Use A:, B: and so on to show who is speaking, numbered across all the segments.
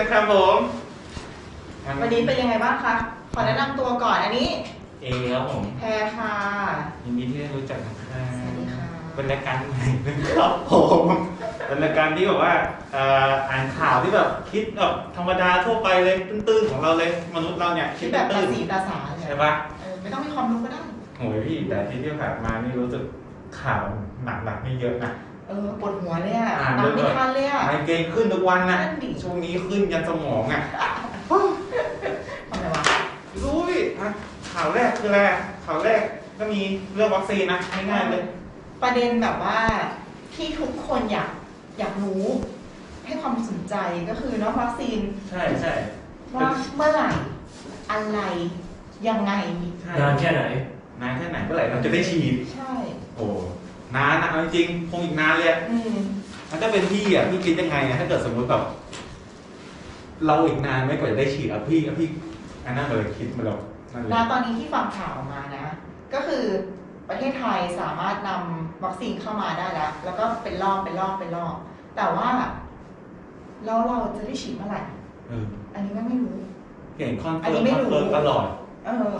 A: นะครับผม
B: วันนี้เป็นยังไงบ้างคะ ขอแนะนำตัวก่อนอันนี้
A: เอครับผม
B: แพรค่ะ
A: ยินดีที่ได้รู้จักนะครับ
B: สวัสดีค่ะ
A: เป็นรายการใหม่นะครับผมเป็นรายการที่แบบว่าเอ่ออ่านข่าวที่แบบคิดแบบธรรมดาทั่วไปเลยตื้นๆของเราเลยมนุษย์เราเนี่ยคิ
B: คิ
A: ด
B: ดแบบตา
A: ตื้น
B: สีตาสา
A: ๆใช่ปะ
B: เออไม่ต้องมีความรู้ก็ได้
A: โหยพี่แต่ที่ที่ผ่านมานี่รู้สึกข่าวหนักๆนี่เยอะนะ
B: เออปวดหัวเลยอะ
A: อ่าน
B: นับ
A: เรื่
B: ไม่
A: อง
B: ทันเลยอะ
A: ไมเกรนขึ้นทุกวันนะ
B: นั่นดิ
A: ช่วงนี้ขึ้นยันสมองอะ
B: ทำไมวะ
A: รู้พี่อะข่าวแรกคืออะไรอะข่าวแรกก็มีเรื่องวัคซีนนะง่ายๆเลย
B: ประเด็นแบบว่าที่ทุกคนอยากอยากรู้ ให้ความสนใจก็คือเนาะวัคซีน
A: ใช่ใช่
B: ว่าเมื่อไหร่อะไรยังไง
A: ใช่
C: นานแค่ไหน
A: นานแค่ไหนเมื่อไหร่เราจะได้ฉีด
B: ใช่
A: โอ้ นานนะเอาจริงๆคงอีกนานเลยอะ
B: อืม
A: มันถ้าเป็นพี่อะพี่คิดยังไงอะถ้าเกิดสมมติแบบเราอีกนานไหม่กว่าจะได้ฉีดอะพี่อะพี่อันนั้นเลยคิดมาแล้วนั่นเลย
B: แล้วตอนนี้ที่ฟังข่าวมานะ ก็คือประเทศไทยสามารถนำวัคซีนเข้ามาได้แล้ว แล้วก็เป็นรอบเป็นรอบเป็นรอบ แต่ว่าแล้วเราจะได้ฉีดเมื่อไหร่
A: เออ
B: อันนี้ก็ไม่รู้
A: เห็นคอน
B: อัน
A: เฟิ
B: นี้
A: ร์ม
B: ไม่
A: คอน
B: รู้
A: เฟิร์มตลอด
B: เออ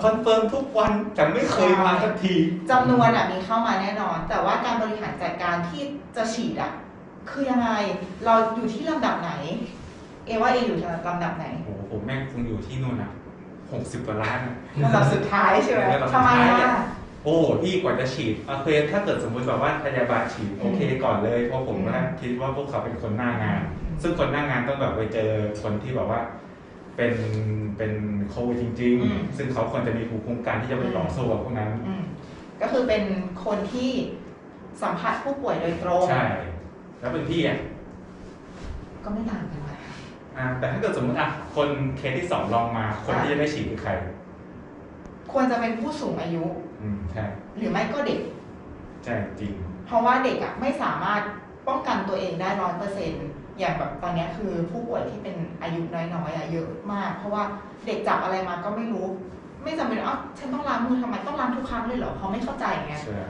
A: คอนเฟิร์มทุกวันแต่ไม่เคยมาสักที
B: จำนวนอะมีเข้ามาแน่นอน แต่ว่าการบริหารจัดการที่จะฉีดอะคือยังไง เราอยู่ที่ลำดับไหน เอว่าเออยู่ลำดับไหน
A: โอ้โหผมแม่งคงอยู่ที่นู่นนะหกสิบกว่าล้านอะ
B: ลำดับสุดท้ายใช่ไหม
A: ลำดับสุ
B: ทำ
A: ด
B: ไม
A: ท้ายเนี่ย
B: อะ
A: โอ้พี่กว่าจะฉีดโอเคถ้าเกิดสมมติแบบว่าพยาบาลฉีดโอเคก่อนเลยเพราะผมก็คิดว่าพวกเขาเป็นคนหน้างาน ซึ่งคนหน้างานต้องแบบไปเจอคนที่แบบว่า เป็นเป็นโควิดจริง
B: อืม
A: ๆ ซึ่งเขาควรจะมีภูมิคุ้มกันที่จะไปต่อสู้กับพวกนั้น
B: อืมก็คือเป็นคนที่สัมผัสผู้ป่วยโดยตรง
A: ใช่ แล้วเป็นพี่อะ
B: ก็ไม่ต่างกันนะ
A: อ่าแต่ถ้าเกิดสมมติอะคนเคสที่สองลองมา คนที่จะได้ฉีดคือใคร
B: ควรจะเป็นผู้สูงอายุ
A: อืมใช่
B: หรือไม่ก็เด็ก
A: ใช่จริง
B: เพราะว่าเด็กอะไม่สามารถป้องกันตัวเองได้ร้อยเปอร์เซ็น อย่างแบบตอนเนี้ยคือผู้ป่วยที่เป็นอายุน้อยๆอะเยอะมาก เพราะว่าเด็กจับอะไรมาก็ไม่รู้ ไม่จำเป็นอ๋อฉันต้องล้างมือทำไมต้องล้างทุกครั้งเลยเหรอเขาไม่เข้าใจไง
A: ใช่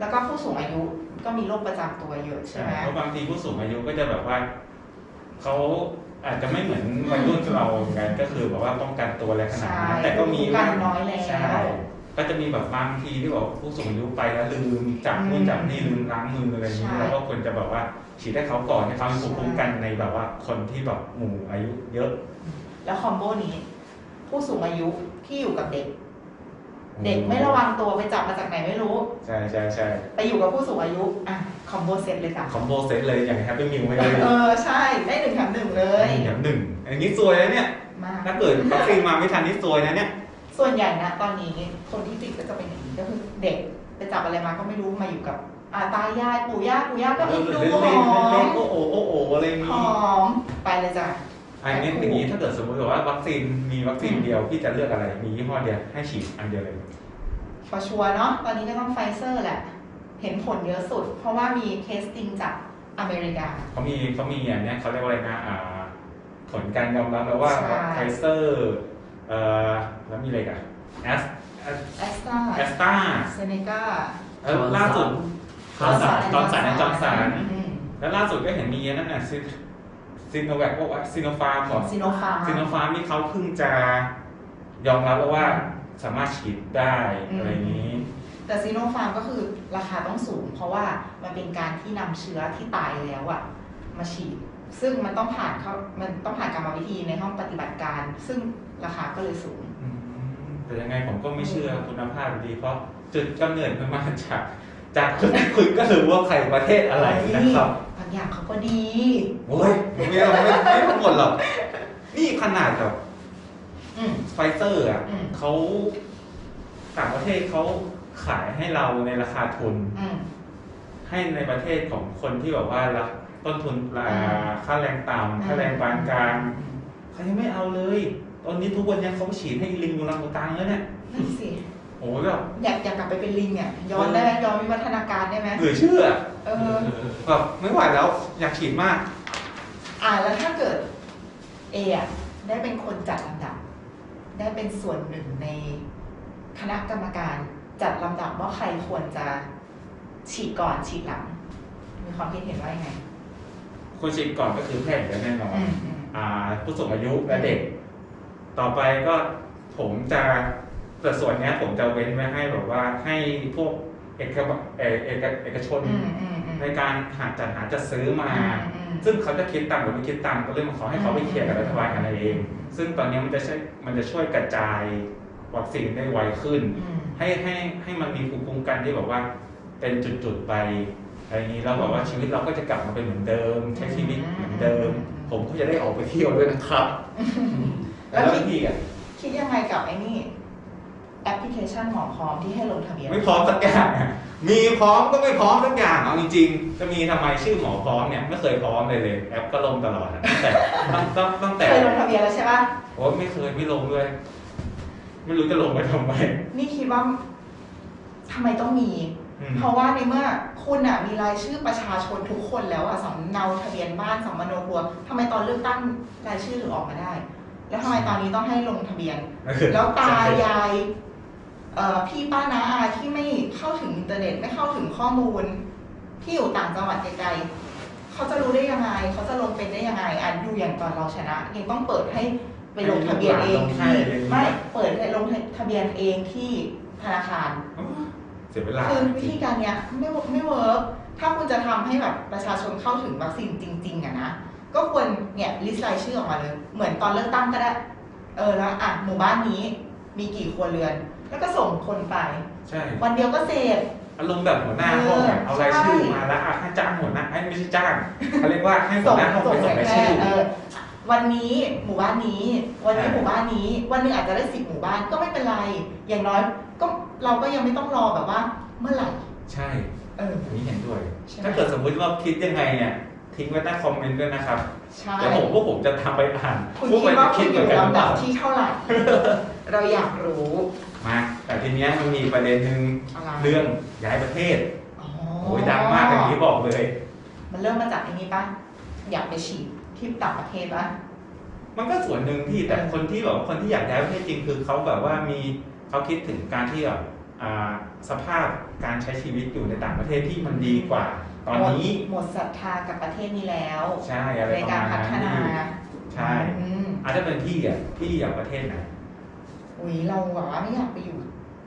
B: แล้วก็ผู้สูงอายุก็มีโรคประจำตัวเยอะใช่
A: ใช่
B: ไหม
A: เพราะบางทีผู้สูงอายุก็จะแบบว่าเขาอาจจะไม่เหมือนวัยรุ่นเราไงก็คือแบบว่าป้องกันตัวอะไรขนาด
B: ใช่
A: นั้นแต่ก็มี
B: ภูกันน้อยแล้
A: ใช่
B: ว
A: ก็จะมีแบบบางทีที่บอกผู้สูงอายุไปแล้วลืมจับนู่น
B: อืม
A: จับนี่ลืมล้างมืออะไรอย่างนี้
B: ใช่
A: เราก็ควรจะแบบว่าฉีดให้เขาก่อนให้เขามีภูมิคุ้มกันในแบบว่าคนที่แบบหมู่อายุเยอะ
B: แล้วคอมโบนี้ ผู้สูงอายุที่อยู่กับเด็ก เด็กไม่ระวังตัวไปจับมาจากไหนไม่รู้
A: ใช่ใช่ใช่
B: ไปอยู่กับผู้สูงอายุอะคอมโบเซ็ตเลยจ้ะ
A: คอมโบเซตเลยอย่างแฮปปี้มิวไม่ได้
B: เออใช่ได้หนึ่งแถมหนึ่งเลย
A: อย่างหนึ่งอันนี้ซวยแล้วเนี่ย
B: มาก
A: ถ้าเกิดวัคซีนมาไม่ทันนี่ซวยนะเนี่ย
B: ส่วนใหญ่นะตอนนี้คนที่ติดก็จะเป็นอย่างนี้ก็คือเด็กไปจับอะไรมาก็ไม่รู้มาอยู่กับอาตายายปู่ย่าปู่ย่าก็เอ็นดู
A: เล่น
B: ห
A: เล่น
B: อ
A: เล่น
B: ม
A: โอ้โหโอ้โหอะไร
B: ห
A: นี้
B: อมไปเลยจ้ะ
A: อันนี้อย่างนี้ถ้าเกิดสมมติว่าวัคซีนมีวัคซีนเดียวพี่จะเลือกอะไรมียี่ห้อเดียวให้ฉีดอันเดียวเลย
B: พอชัวร์เนาะตอนนี้ก็ต้องไฟเซอร์แหละ เห็นผลเยอะสุด เพราะว่ามีเคสติงจากอเมริกา
A: เขามีเขามีอันเนี้ยเขาเรียกว่าอะไรนะอ่าผลการยอมรับแล้วว่า
B: ใช่
A: ไฟเซอร์ เอ่อแล้วมีอะไรกันแอส
B: แอสตรา
A: แอสตรา
B: เซเนกา
A: แล้วล่าสุดจอร์นสันจอร์นสันจอร์นสัน
B: อืม
A: แล้วล่าสุดก็เห็นมีนั่นน่ะซิซิโนแวคว่าซิโนฟาร์มของ
B: ซีโนฟาร์ม
A: ซิโนฟาร์มนี่เขาเพิ่งจะยอมรับแล้วว่าสามารถฉีดได้
B: อืม
A: อะไรอย่างนี้
B: แต่ซีโนฟาร์มก็คือราคาต้องสูง เพราะว่ามันเป็นการที่นำเชื้อที่ตายแล้วอะมาฉีด ซึ่งมันต้องผ่านเขามันต้องผ่านกรรมวิธีในห้องปฏิบัติการ ซึ่งราคาก็เลยสูง
A: อืมแต่ยังไงผมก็ไม่เชื่อคุณภาพอยู่ดีเพราะจุดกำเนิดมันมาจาก จากคุณคุณก็รู้ว่าใครประเทศอะไรนะครับ
B: บางอย่างเขาก็ดี
A: โอ้ยไม่เราไม่ไม่ทั้งหมดหรอกนี่ขนาดแบบ
B: อืม
A: ไฟเซอร์อะ
B: อืม
A: เขาต่างประเทศเขาขายให้เราในราคาทุน
B: อืม
A: ให้ในประเทศของคนที่แบบว่ารับ ต้นทุนอ่า
B: อืม
A: ค่าแรงต่ำค่าแรงปานกลางเขายังไม่เอาเลย ตอนนี้ทุกวันนี้เขาฉีดให้ลิงยูรังอุตังแล้วเนี่ย
B: นั่นสิ
A: โอ้ยแบบ
B: อยากอยากกลับไปเป็นลิงอะย้อนได้ไหมย้อนวิวัฒนาการได้ไหม
A: เหลือเชื่อ
B: เออ
A: แบบไม่ไหวแล้วอยากฉีดมาก
B: อ่าแล้วถ้าเกิดเออะได้เป็นคนจัดลำดับ ได้เป็นส่วนหนึ่งในคณะกรรมการจัดลำดับว่าใครควรจะฉีดก่อนฉีดหลัง มีความคิดเห็นว่ายังไง
A: คนฉีดก่อนก็คือแพทย์อยู่แล้วแน่นอน
B: อืมอืม
A: อ่าผู้สูงอายุและเด็ก ต่อไปก็ผมจะแต่ส่วนเนี้ยผมจะเว้นไว้ให้แบบว่าให้พวกเอกบเอกเอกเอกชน
B: อืมอืมอืม
A: ในการหาจัดหาจัดซื้อมา
B: อืมอืม
A: ซึ่งเขาจะคิดตังค์หรือไม่คิดตังค์ก็เรื่องของเขาให้เขาไปเคลียร์กับรัฐบาลกันเอง ซึ่งตอนนี้มันจะช่วยมันจะช่วยกระจายวัคซีนได้ไวขึ้น
B: อืม
A: ให้ให้ให้มันมีภูมิคุ้มกันที่แบบว่าเป็นจุดๆไป อะไรอย่างนี้แล้วแบบว่าชีวิตเราก็จะกลับมาเป็นเหมือนเดิม ใช้ชีวิตเหมือนเดิม ผมก็จะได้ออกไปเที่ยวด้วยนะครับ
B: แล้ว
A: แล้ว
B: คิด
A: พี่อะ
B: คิดยังไงกับไอ้นี่แอปพลิเคชันหมอพร้อมที่ให้ลงทะเบียน
A: ไม่พร้อมสักอย่างอะมีพร้อมก็ไม่พร้อมสักอย่างเอาจริงๆจะมีทำไมชื่อหมอพร้อมเนี่ยไม่เคยพร้อมเลยเลยแอปก็ลงตลอดอะตั้งแต่ตั้งตั้งตั้งแต่
B: เคยลงทะเบียนแล้วใช่ปะ
A: โอ้ไม่เคยไม่ลงเลยไม่รู้จะลงไปทำไม
B: นี่คิดว่าทำไมต้องมี
A: อืม
B: เพราะว่าในเมื่อคุณอะมีรายชื่อประชาชนทุกคนแล้วอะสำเนาทะเบียนบ้านสำมโนครัวทำไมตอนเลือกตั้งรายชื่อถึงออกมาได้ แล้วทำไมตอนนี้ต้องให้ลงทะเบียน แล้วตายายเอ่อพี่ป้าน้าอาที่ไม่เข้าถึงอินเทอร์เน็ตไม่เข้าถึงข้อมูล ที่อยู่ต่างจังหวัดไกลๆเขาจะรู้ได้ยังไง เขาจะลงเป็นได้ยังไงอะดูอย่างตอนเราชนะยังต้องเปิดให้ไปลงทะเบียนเองที่ไม่เปิดให้ลงทะเบียนเองที่ธนาคาร
A: เสียเวลา
B: คือวิธีการเนี้ยไม่ไม่เวิร์กถ้าคุณจะทำให้แบบประชาชนเข้าถึงวัคซีนจริง ๆอะนะก็ควรเนี่ยลิสต์รายชื่อออกมาเลย เหมือนตอนเลือกตั้งก็ได้ เออแล้วอะหมู่บ้านนี้มีกี่ครัวเรือน แล้วก็ส่งคนไป
A: ใช่
B: วันเดียวก็เสร็จ
A: อารมณ์แบบหัวหน้าห้องอะ
B: เออ
A: เอารายชื่อ
B: ใช่
A: มาแล้วอะให้จ้างหัวหน้าให้ไม่ใช่จ้างเขาเรียกว่าให้หัวหน้าห้องไปส่งราย
B: แค่
A: ชื่อ
B: เออวันนี้หมู่บ้านนี้ วันนี้
A: ใช่
B: หมู่บ้านนี้ วันหนึงอาจจะได้สิบหมู่บ้านก็ไม่เป็นไร อย่างน้อยก็ เราก็ยังไม่ต้องรอแบบว่า เมื่อไหร่
A: ใช่
B: เออ
A: อันนี้เห็นด้วย
B: ใช่ไหม
A: ถ้าเกิดสมมุติว่าคิดยังไงเนี่ย ทิ้งไว้ใต้คอมเมนต์ด้วยนะครับ
B: ใช่
A: เดี๋ยวผมพวกผมจะทำไปอ่าน
B: คุณ
A: พวก
B: คิดว่า
A: จะ
B: คุณ
A: เห
B: อ
A: มือน
B: ยู่
A: กันหรือ
B: ลำ
A: เป
B: ดั
A: ล่า
B: บที่เท่าไหร่ เราอยากรู้
A: มา แต่ทีเนี้ยมันมีประเด็นหนึ่ง
B: อะไร
A: เรื่องย้ายประเทศ
B: อ๋อ
A: โอ้ยดังมากอย่างนี้บอกเลย
B: มันเริ่มมาจากไอ้นี้ปะอยากไปฉีดที่ต่างประเทศปะ
A: มันก็ส่วนหนึ่งที่แต่คนที่แบบว่าคนที่อยากย้ายประเทศจริงคือเขาแบบว่ามี เขาคิดถึงการที่แบบอ่าสภาพการใช้ชีวิตอยู่ในต่างประเทศที่มันดีกว่า ตอนนี้
B: หมดหมดศรัทธากับประเทศนี้แล้ว
A: ใช่อะไร
B: ใน
A: ประ
B: การ
A: มาณ
B: พั
A: นั้น
B: ฒนา
A: ใช่
B: อืม
A: อาจจะเป็นพี่อะพี่อยากประเทศไหน
B: อุ้ยเราแบบว่าไม่อยากไปอยู่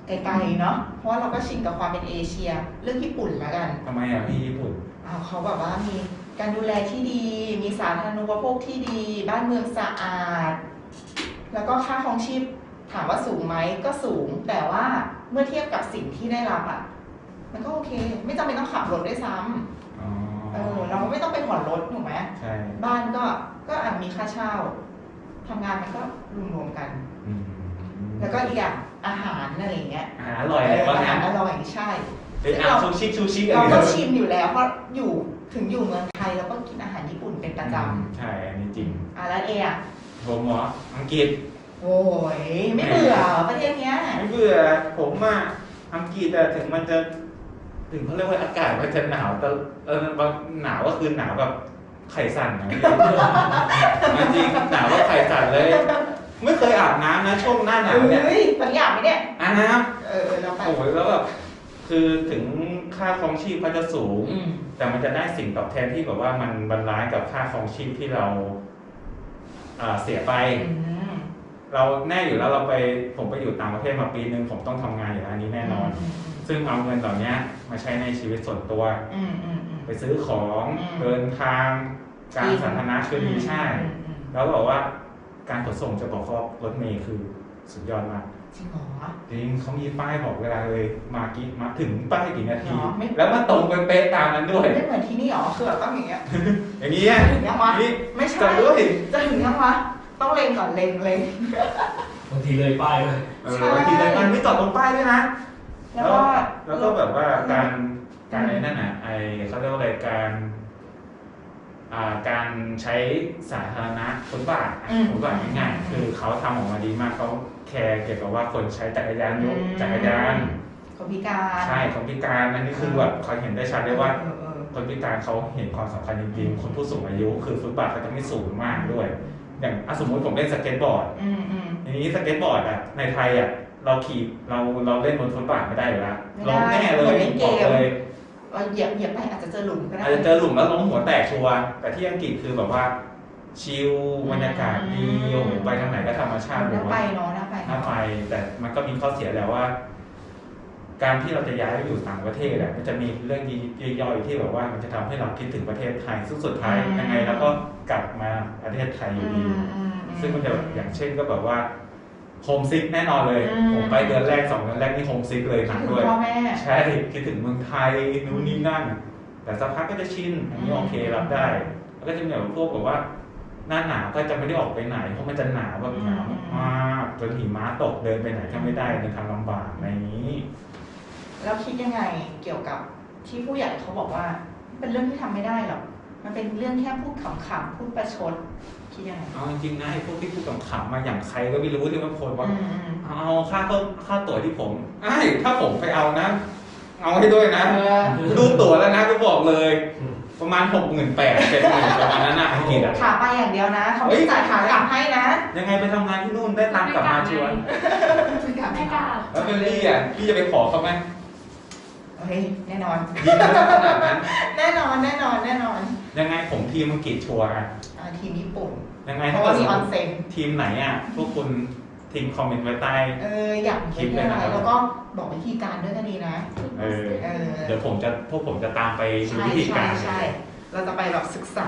B: ไกลๆเนาะเพราะว่าเราก็ชินกับความเป็นเอเชีย เรื่องญี่ปุ่นแล้วกัน
A: ทำไมอะพี่ญี่ปุ่น
B: อ้าวเขาแบบว่ามีการดูแลที่ดี มีสาธารณูปโภคที่ดี บ้านเมืองสะอาด แล้วก็ค่าครองชีพ ถามว่าสูงไหมก็สูง แต่ว่าเมื่อเทียบกับสิ่งที่ได้รับอะ มันก็โอเค ไม่จำเป็นต้องขับรถด้วยซ้ำ
A: อ๋อ
B: เออเราไม่ต้องไปผ่อนรถถูกไหม
A: ใช่
B: บ้านก็ก็อาจมีค่าเช่าทำงานมันก็รวมๆกัน
A: อืม
B: แล้วก็อีกอย่างอาหารอะไรอย่างเงี้ย
A: อาหารอร่อยอะไรวะ
B: อาหา
A: งั้
B: ร
A: น
B: อร่อยใช่
A: เป็นอาซูชิซูชิอะไร
B: เรา
A: เงี้
B: ก็
A: ย
B: ชินอยู่แล้วเพราะอยู่ถึงอยู่เมืองไทยเราก็กินอาหารญี่ปุ่นเป็นประจ
A: อืมใช่ อันนี้จริงำ
B: อะแล้วเออะ
A: ผมเหรออังกฤษ
B: โอ้ยไม่เบื่อเหรอประเทศเนี้ย
A: ไม่เบื่อผมอะอังกฤษอะถึงมันจะ ถึงเขาเรียกว่าอากาศมันจะหนาวแต่เออบางหนาวก็คือหนาวแบบไข่สั่นนะจริงๆหนาวก็ไข่สั่นเลย ไม่เคยอาบน้ำนะช่วงหน้าหนาวเนี่ย
B: เฮ้ยตอนนี้อาบไหมเนี่ย
A: อาบน้
B: เออเออเราำไป
A: โอ้ยแล้วแบบคือถึงค่าครองชีพเขาจะสูง
B: อืม
A: แต่มันจะได้สิ่งตอบแทนที่แบบว่ามันบรรลัยกับค่าครองชีพที่เราอ่าเสียไป
B: อืม
A: เราแน่อยู่แล้วเราไปผมไปอยู่ต่างประเทศมาปีนึงผมต้องทำงานอยู่แล้วอันนี้แน่นอน ซึ่งเอาเงินเหล่านี้มาใช้ในชีวิตส่วนตัว
B: อืมอืมอืม
A: ไปซื้อของ
B: อืม
A: เดินทางการสาธารณะคือดีใช่
B: อืมอืม
A: แล้วบอกว่าการขนส่งจะบอกว่ารถเมย์คือสุดยอดมาก
B: จริงเหรอ
A: จริงเขามีป้ายบอกเวลาเลยมากี่มาถึงป้ายกี่นาที
B: หรอไม่
A: แล้วมันตรงเป๊ะๆตามนั้นด้วย
B: ไม่เหมือนที่นี่เหรอคือแบบต้องอย่างเงี้ย
A: อย่างนี้อะ
B: ถึงยังวะ
A: นี่
B: ไม่ใช่
A: จะด้วย
B: จะถึงยังวะ ต้องเล็งก่อนเล็งเล็ง
C: บางทีเลยป้ายด้วย
A: เออ
B: ใช่
A: บางทีเลยมันไม่จอดตรงป้ายด้วยนะ
B: แล้วก็
A: แล้วก็แบบว่าการการไอ้นั่นน่ะไอเขาเรียกว่าอะไรการอ่าการใช้สาธารณะฟุตบาท
B: อืม
A: ฟุตบาทง่ายๆคือเขาทำออกมาดีมากเขาแคร์เกี่ยวกับว่าคนใช้จักรยานยกจักรยาน
B: คนพิการ
A: ใช่คนพิการอันนี้คือแบบเขาเห็นได้ชัดเลยว่า
B: เออเออ
A: คนพิการเขาเห็นความสำคัญจริงๆคนผู้สูงอายุ คือฟุตบาทเขาจะไม่สูงมากด้วย อ ย่างอะสมมติผมเล่นสเก็ตบอร์ด
B: อืมอืม
A: ทีนี้สเก็ตบอร์ดอะในไทยอะเราขี่เราเราเล่นบนฟุตบาทไม่ได้อยู่แล้ว
B: ไม่
A: ล้
B: ได้
A: มแน่เล
B: เหมื
A: ย
B: อนเล่นเก
A: บอก
B: ม
A: เลย
B: เราเหยียบเหยียบไปอาจจะเจอหลุมก็ได้
A: อาจจะเจอหลุมแล้วล้มหัวแตกชัวร์แต่ที่อังกฤษคือแบบว่า ชิลบรรยากาศดีโอ้โหไปทางไหนก็ธรรมชาติ
B: น่าไป
A: ว่า
B: เนาะน่าไป
A: น่าไปแต่มันก็มีข้อเสียแหล้วว่า การที่เราจะย้ายไปอยู่ต่างประเทศอะมันจะมีเรื่องย่อยๆที่แบบว่ามันจะทำให้เราคิดถึงประเทศไทยซึ่งสุดท้ายยังไงเราก็กลับมาประเทศไทยอยู่ดี
B: อืมอืมอื
A: ซึ่งมันจะแบบอย่างเช่นก็แบบว่าโฮมซิกแน่นอนเลย
B: อืม
A: ผมไปเดือนแรกสองเดือนแรกนี่โฮมซิกเลยหนัก
B: คิด
A: ด้วย
B: ถึงพ่อแม่
A: ใช่คิดถึงเมืองไทยนู่นนี่นั่น แต่สักพักก็จะชินอันนี้
B: อืม
A: โอเครับได้ แล้วก็จะมีแบบพวกแบบว่าหน้าหนาวก็จะไม่ได้ออกไปไหน เพราะมันจะหนาวแบบหนาวมากๆจนหิมะตกเดินไปไหนก็ไม่ได้ในทางลำบากอะไรอย่างนี้
B: แล้วคิดยังไงเกี่ยวกับที่ผู้ใหญ่เขาบอกว่า เป็นเรื่องที่ทำไม่ได้หรอกมันเป็นเรื่องแค่พูดขำๆพูดประชดคิดยังไง
A: เอาจริงๆนะไอ้พวกที่พูดขำๆมาอย่างใครก็ไม่รู้ที่มาโพสต์ว่า
B: อืมอืม
A: เอาค่าเข้าค่าตั๋วที่ผมไอ้ยถ้าผมไปเอานะ เอาให้ด้วยนะ
B: เออ
A: ดูตั๋วแล้วนะก็บอกเลย ประมาณหกหมื่นแปดเจ็ดหมื่นประมาณนั้นนะอังกฤษอะ
B: ขาไปอย่างเดียวนะเขา
A: เฮ้
B: ไม่
A: ย
B: จ่ายขากลับให้นะ
A: ยังไงไปทำงานที่นู่นได้ตังค์กลับมาชวน
D: ไม่กล้า
A: แล้วเป็นลี่อะพี่จะไปขอเขาไหม
B: เฮ้ยแน่นอน
A: ยิงขนาดนั้น
B: แน่นอนแน่นอนแน่นอน
A: ยังไงผมทีมอังกฤษชัวร์อะ
B: อ่าทีมญี่ปุ่น
A: ยังไง
B: เพ
A: ถ้า
B: ราะ
A: เกิ
B: ว่า
A: ด
B: มีออนเซ็น
A: ทีมไหนอะพวกคุณทิ้งคอมเมนต์ไว้ใต้
B: เอออยากเป็นอะไรแล้วก็บอกวิธีการด้วยก็ดีนะ
A: เออ
B: เออ
A: เดี๋ยวผมจะพวกผมจะตามไปดู
B: ใช่
A: วิธี
B: ใช่
A: การ
B: ใช่เราจะไปแบบศึกษา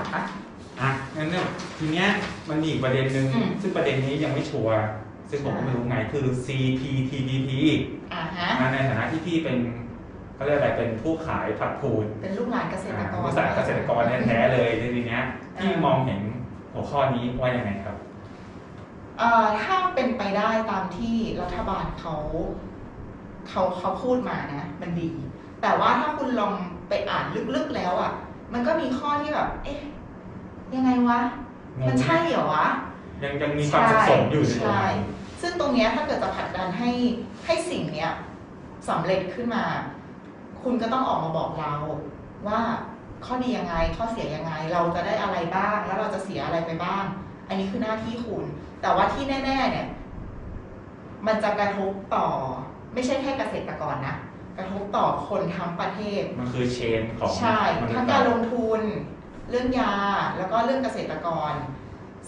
A: อะงั้นเนี่ยทีเนี้ยมันมีอีกประเด็นหนึ่ง
B: อืม
A: ซึ่งประเด็นนี้ยังไม่ชัวร์ซึ่งผมก็ไม่รู้ไงคือ CPTPP
B: อ่าฮะ
A: อะในฐานะที่พี่เป็น เขาเรียกอะไรเป็นผู้ขายผักพูน
B: เป็นลูกหลานเกษตร
A: อ่าก
B: ร
A: บริษัทเกษตรกรแท้ๆเลยในทีเนี้ยพี่มองเห็นหัวข้อนี้ว่ายังไงครับ
B: เอ่อถ้าเป็นไปได้ตามที่รัฐบาลเขาเขาเขาพูดมานะ มันดี แต่ว่าถ้าคุณลองไปอ่านลึกๆแล้วอะ มันก็มีข้อที่แบบ เอ๊ะ ยังไงวะ
A: งง
B: มันใช่เหรอวะ
A: ยังยังมีความสับสนอยู่ในตรง
B: ใช่
A: นั้น
B: ซึ่งตรงเนี้ยถ้าเกิดจะผลักดันให้ให้สิ่งเนี้ยสำเร็จขึ้นมา คุณก็ต้องออกมาบอกเราว่าข้อดียังไง ข้อเสียยังไง เราจะได้อะไรบ้าง แล้วเราจะเสียอะไรไปบ้าง อันนี้คือหน้าที่คุณ แต่ว่าที่แน่ ๆ เนี่ย มันจะกระทบต่อ ไม่ใช่แค่เกษตรกรนะ กระทบต่อคนทั้งประเทศ
A: มันคือเชนของ
B: ใช่
A: มนุษย์
B: ทั้งการลงทุน เรื่องยา แล้วก็เรื่องเกษตรกร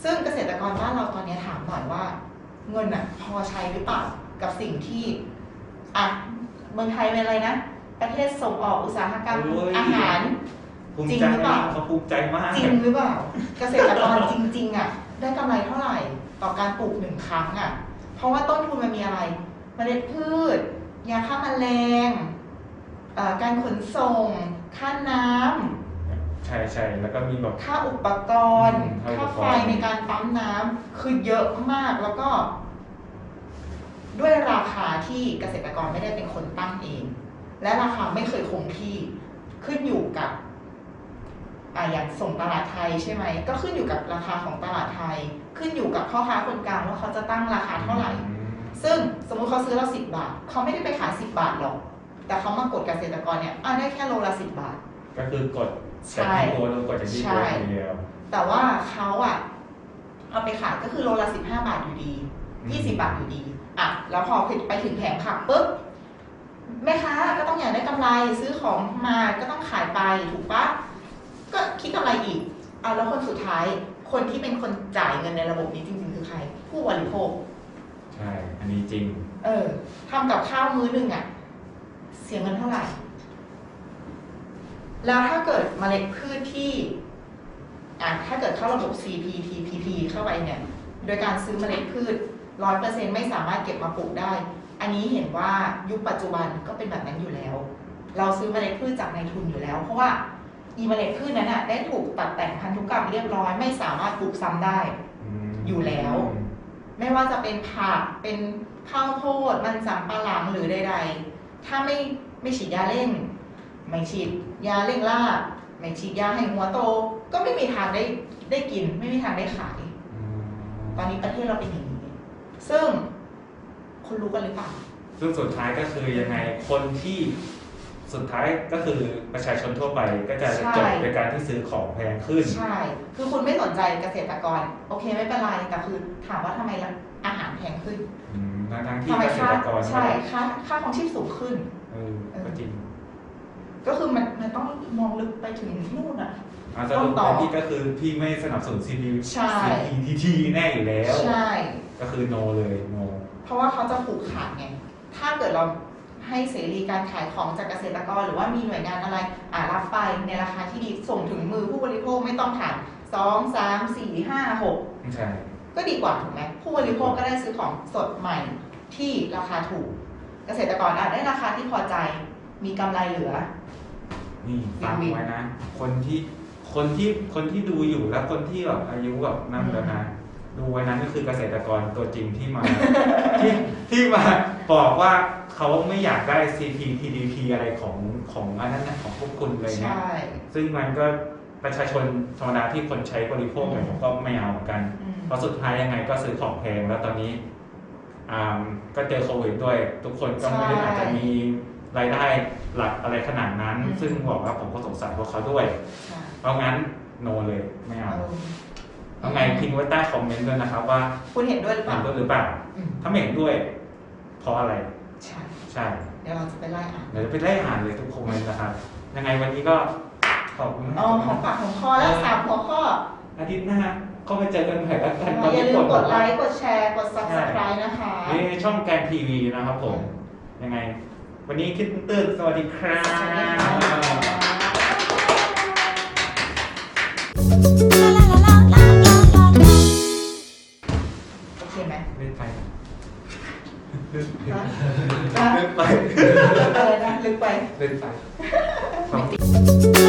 B: ซึ่งเกษตรกรบ้านเราตอนนี้ถามหน่อยว่า เงินอะพอใช้หรือเปล่ากับสิ่งที่อะเมืองไทยเป็นอะไรนะ ประเทศส่งออกอุตสาหกรรม
A: โอ้ย
B: อาหาร
A: ภูมิ
B: จริง
A: ใจ
B: หรือเปล่า
A: เขาภูมิใจมาก
B: จริงหรือเปล่า เกษตรกรจริง ๆอะได้กำไรเท่าไหร่ต่อการปลูกหนึ่งครั้งอะ เพราะว่าต้นทุนมันมีอะไร เมล็ดพืช ยาฆ่าแมลงเอ่อการขนส่ง ค่าน้ำ
A: ใช่ใช่แล้วก็มีแบบ
B: ค่าอุปกรณ์
A: อืมค่าอุปกรณ์
B: ค่าไฟในการปั๊มน้ำคือเยอะมากแล้วก็ ด้วยราคาที่เกษตรกรไม่ได้เป็นคนตั้งเอง และราคาไม่เคยคงที่ขึ้นอยู่กับอ่าอย่างส่งตลาดไทยใช่ไหมก็ขึ้นอยู่กับราคาของตลาดไทย ขึ้นอยู่กับพ่อค้าคนกลางว่าเขาจะตั้งราคาเท่าไหร่
A: อืม
B: ซึ่งสมมุติเขาซื้อเราสิบบาท เขาไม่ได้ไปขายสิบบาทหรอก แต่เขามากดเกษตรกรเนี่ยอะได้แค่โลละสิบบาท
A: ก็คือกด
B: ใช่
A: จากที่ตัวลงกดจากที่
B: ใช่
A: ตัวทีเดียว
B: แต่ว่าเขาอะเอาไปขายก็คือโลละสิบห้าบาทอยู่ดี
A: อืม
B: ยี่สิบาทอยู่ดีอะแล้วพอไปถึงแผงผักปุ๊บ แม่ค้าก็ต้องอยากได้กำไรซื้อของมาก็ต้องขายไปถูกปะก็คิดกำไรอีกอะแล้วคนสุดท้ายคนที่เป็นคนจ่ายเงินในระบบนี้จริงๆ คือใคร ผู้บริโภค
A: ใช่ อันนี้จริง
B: เออทำกับข้าวมื้อหนึ่งอะเสียเงินเท่าไหร่ แล้วถ้าเกิดเมล็ดพืชที่อะถ้าเกิดเข้าระบบ CPTPP เข้าไปเนี่ย โดยการซื้อเมล็ดพืชร้อยเปอร์เซ็นไม่สามารถเก็บมาปลูกได้ อันนี้เห็นว่ายุคปัจจุบันก็เป็นแบบนั้นอยู่แล้ว เราซื้อเมล็ดพืชจากนายทุนอยู่แล้ว เพราะว่าอีเมล็ดพืชนั้นอะได้ถูกตัดแต่งพันธุกรรมเรียบร้อยไม่สามารถปลูกซ้ำได้
A: ม
B: อยู่แล้ว ไม่ว่าจะเป็นผักเป็นข้าวโพดมันสำปะหลังหรือใดๆ ถ้าไม่ไม่ฉีดยาเร่ง ไม่ฉีดยาเร่งรากไม่ฉีดยาให้หัวโต ก็ไม่มีทางได้ได้กิน ไม่มีทางได้ขาย
A: อืม
B: ตอนนี้ประเทศเราเป็นอย่างนี้ซึ่ง คุณรู้กันหรือเปล่า
A: ซึ่งสุดท้ายก็คือยังไงคนที่สุดท้ายก็คือประชาชนทั่วไปก็จะ
B: ใช่
A: จบในการที่ซื้อของแพงขึ้น
B: ใช่ คือคุณไม่สนใจเกษตรกร โอเคไม่เป็นไรแต่คือถามว่าทำไมละอาหารแพงขึ้น
A: อืมทั้งๆที่
B: ทำไม
A: เกษ
B: ค่า
A: ตรกร
B: ใช่ค่าค่าของชีพสูงขึ้น
A: เออก็จริง
B: ก็คือมันมันต้องมองลึกไปถึงนู่นอะ
A: อาสรุป
B: ต้นต่อ
A: แต่พี่ก็คือพี่ไม่สนับสนุน CPU
B: ใช่
A: CPTT แน่อยู่แล้ว
B: ใช่
A: ก็คือ no เลย no
B: เพราะว่าเขาจะผูกขาดไงถ้าเกิดเราให้เสรีการขายของจากเกษตรกร หรือว่ามีหน่วยงานอะไรอ่ารับไปในราคาที่ดีส่งถึงมือผู้บริโภคไม่ต้องผ่านสองสามสี่ห้าหก
A: ใช่
B: ก็ดีกว่าถูกไหมผู้บริโภคก็ได้ซื้อของสดใหม่ที่ราคาถูก เกษตรกรอาจได้ราคาที่พอใจมีกำไรเหลือ
A: นี่ฟัง
B: วินวิน
A: ไว้นะ คนที่คนที่คนที่ดูอยู่แล้วคนที่แบบอายุแบบนั่นแล้วนะ ดูไว้นั้นก็คือเกษตรกรตัวจริงที่มา ที่ที่มาบอกว่าเขาไม่อยากได้ CP TDP อะไรของของอันนั้นนะของพวกคุณเลยเนี่ย
B: ใช่
A: ซึ่งมันก็ประชาชนธรรมดาที่คนใช้บริโภคเนี่ยผมก็ไม่เอาเหมือนกัน
B: อืม
A: เพราะสุดท้ายยังไงก็ซื้อของแพงแล้วตอนนี้อ่าก็เจอโควิดด้วย ทุกคนก็ไม่ได้
B: ใช่
A: อาจจะมีรายได้หลักอะไรขนาดนั้น
B: อืม
A: ซึ่งบอกว่าผมก็สงสารพวกเขาด้วย
B: ใช่
A: เพราะงั้นโนเลยไม่เอา
B: เออ
A: เอาไงทิ้งไว้ใต้คอมเมนต์ด้วยนะครับ ว่า
B: คุณเห็นด้วยหรือเป
A: เห็
B: ล่าน
A: ด้วยหรือเปล่า
B: อืม
A: ถ้าไม่เห็นด้วย เพราะอะไร
B: ใช่
A: ใช่
B: เดี๋ยวเราจะไปไล่อ่าน
A: เดี๋ยวจะไปไล่อ่านเลยทุกคอมเมนต์นะครับ ยังไงวันนี้ก็ขอบคุณ
B: อ๋อของปากของคอแล้วสามหัวข้อ
A: อาทิตย์หน้าก็มาเจอกันใหม่แล้วกัน
B: อย่าลืมกดไล
A: ค์
B: ค์ กดแชร์ กด subscribe นะคะ
A: นี่ช่องแกนทีวีนะครับผม ยังไง วันนี้คิดตื่นสวัสดีครั
B: สวัสดีค่ะ
A: บ ไป
B: อะไรนะลึกไป
A: เล่นไป
D: la la la